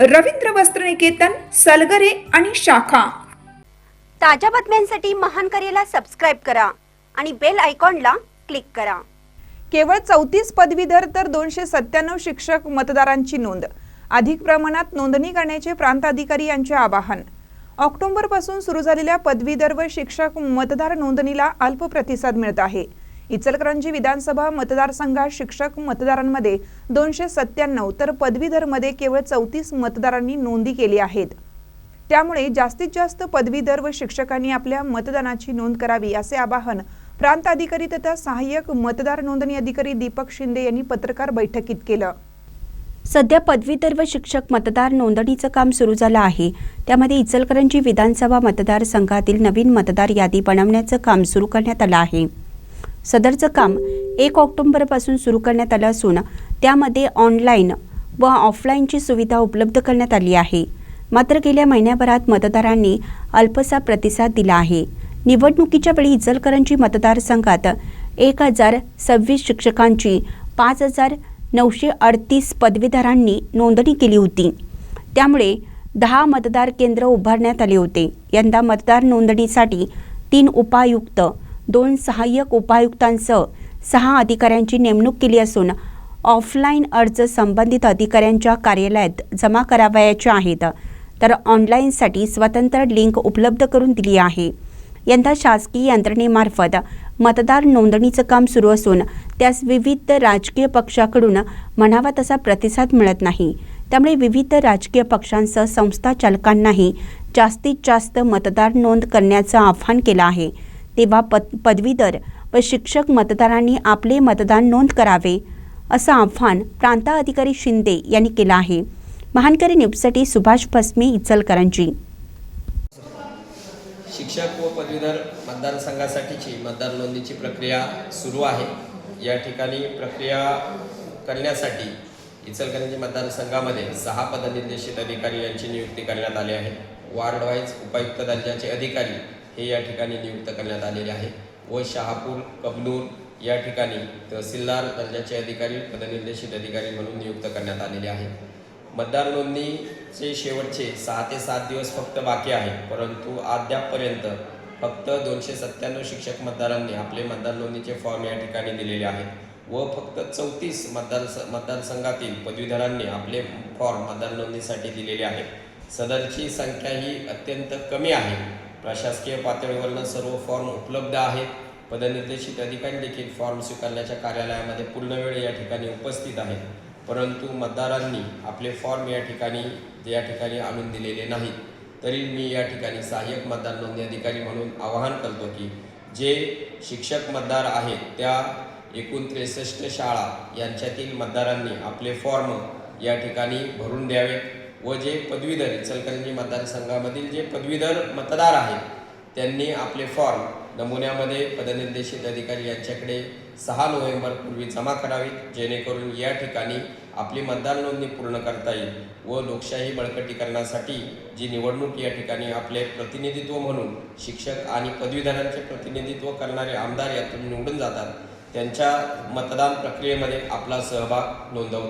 रवींद्र वस्त्रनिकेतन सलगरे आणि शाखा. ताज्या बातम्यांसाठी महान करेला सबस्क्राईब करा आणि बेल आयकॉनला क्लिक करा. केवळ चौतीस पदवीधर तर दोनशे सत्त्याण्णव शिक्षक मतदारांची नोंद. अधिक प्रमाणात नोंदणी करण्याचे प्रांत अधिकारी यांचे आवाहन. ऑक्टोबरपासून सुरू झालेल्या पदवीधर व शिक्षक मतदार नोंदणीला अल्प प्रतिसाद मिळत आहे. इचलकरंजी विधानसभा मतदारसंघात शिक्षक मतदारांमध्ये दोनशे सत्त्याण्णव तर पदवीधरमध्ये केवळ चौतीस मतदारांनी नोंदी केली आहेत. त्यामुळे जास्तीत जास्त पदवीधर व शिक्षकांनी आपल्या मतदानाची नोंद करावी असे आवाहन प्रांत अधिकारी तथा सहाय्यक मतदार नोंदणी अधिकारी दीपक शिंदे यांनी पत्रकार बैठकीत केलं. सध्या पदवीधर व शिक्षक मतदार नोंदणीचं काम सुरू झालं आहे. त्यामध्ये इचलकरंजी विधानसभा मतदारसंघातील नवीन मतदार यादी बनवण्याचं काम सुरू करण्यात आलं आहे. सदरचं काम एक ऑक्टोंबरपासून सुरू करण्यात आलं असून त्यामध्ये ऑनलाईन व ऑफलाईनची सुविधा उपलब्ध करण्यात आली आहे. मात्र गेल्या महिन्याभरात मतदारांनी अल्पसा प्रतिसाद दिला आहे. निवडणुकीच्या वेळी इचलकरंजी मतदारसंघात एक हजार सव्वीस शिक्षकांची पाच हजार नऊशे अडतीस पदवीधरांनी नोंदणी केली होती. त्यामुळे दहा मतदार केंद्र उभारण्यात आले होते. यंदा मतदार नोंदणीसाठी तीन उपायुक्त दोन सहाय्यक उपायुक्तांसह सहा अधिकाऱ्यांची नेमणूक केली असून ऑफलाईन अर्ज संबंधित अधिकाऱ्यांच्या कार्यालयात जमा करावयाचे आहेत. तर ऑनलाईनसाठी स्वतंत्र लिंक उपलब्ध करून दिली आहे. यंदा शासकीय यंत्रणेमार्फत मतदार नोंदणीचं काम सुरू असून त्यास विविध राजकीय पक्षाकडून म्हणावा तसा प्रतिसाद मिळत नाही. त्यामुळे विविध राजकीय पक्षांसह संस्था चालकांनाही जास्तीत जास्त मतदार नोंद करण्याचं आवाहन केलं आहे. तेव्हा पद पदवीधर व शिक्षक मतदारांनी आपले मतदान नोंद करावे असं आव्हान प्रांताधिकारी शिंदे यांनी केलं आहे. महानकरी न्यूजसाठी सुभाष भस्मे इचलकरंजी. शिक्षक व पदवीधर मतदारसंघासाठीची मतदार नोंदणीची प्रक्रिया सुरू आहे. या ठिकाणी प्रक्रिया करण्यासाठी इचलकरंजी मतदारसंघामध्ये सहा पदनिर्देशित अधिकारी यांची नियुक्ती करण्यात आली आहे. वार्ड वाईज उपायुक्त दर्जाचे अधिकारी हे या ठिकाणी नियुक्त करण्यात आलेले आहे. व शहापूर कबनूर या ठिकाणी तहसीलदार दर्जाचे अधिकारी पदनिर्देशित अधिकारी म्हणून नियुक्त करण्यात आलेले आहे. मतदार नोंदणीचे शेवटचे सहा ते सात दिवस फक्त बाकी आहे परंतु अद्यापपर्यंत फक्त दोनशे सत्त्याण्णव शिक्षक मतदारांनी आपले मतदार नोंदणीचे फॉर्म या ठिकाणी दिलेले आहेत व फक्त चौतीस मतदार मतदारसंघातील पदवीधरांनी आपले फॉर्म मतदार नोंदणीसाठी दिलेले आहेत सदरची संख्या ही अत्यंत कमी आहे. प्रशासकीय पातळीवरनं सर्व फॉर्म उपलब्ध आहेत. पदनिर्देशित अधिकारी देखील फॉर्म स्वीकारण्याच्या कार्यालयामध्ये पूर्ण वेळ या ठिकाणी उपस्थित आहेत. परंतु मतदारांनी आपले फॉर्म या ठिकाणी या ठिकाणी आणून दिलेले नाहीत. तरी मी या ठिकाणी सहाय्यक मतदार नोंदणी अधिकारी म्हणून आवाहन करतो की जे शिक्षक मतदार आहेत त्या एकूण त्रेसष्ट शाळा यांच्यातील मतदारांनी आपले फॉर्म या ठिकाणी भरून द्यावेत. व जे पदवीधर इचलकरंजी मतदारसंघामधील जे पदवीधर मतदार आहेत त्यांनी आपले फॉर्म नमुन्यामध्ये पदनिर्देशित अधिकारी यांच्याकडे सहा नोव्हेंबरपूर्वी जमा करावीत जेणेकरून या ठिकाणी आपली मतदार नोंदणी पूर्ण करता येईल व लोकशाही बळकटीकरणासाठी जी निवडणूक या ठिकाणी आपले प्रतिनिधित्व म्हणून शिक्षक आणि पदवीधरांचे प्रतिनिधित्व करणारे आमदार यातून निवडून जातात त्यांच्या मतदान प्रक्रियेमध्ये आपला सहभाग नोंदव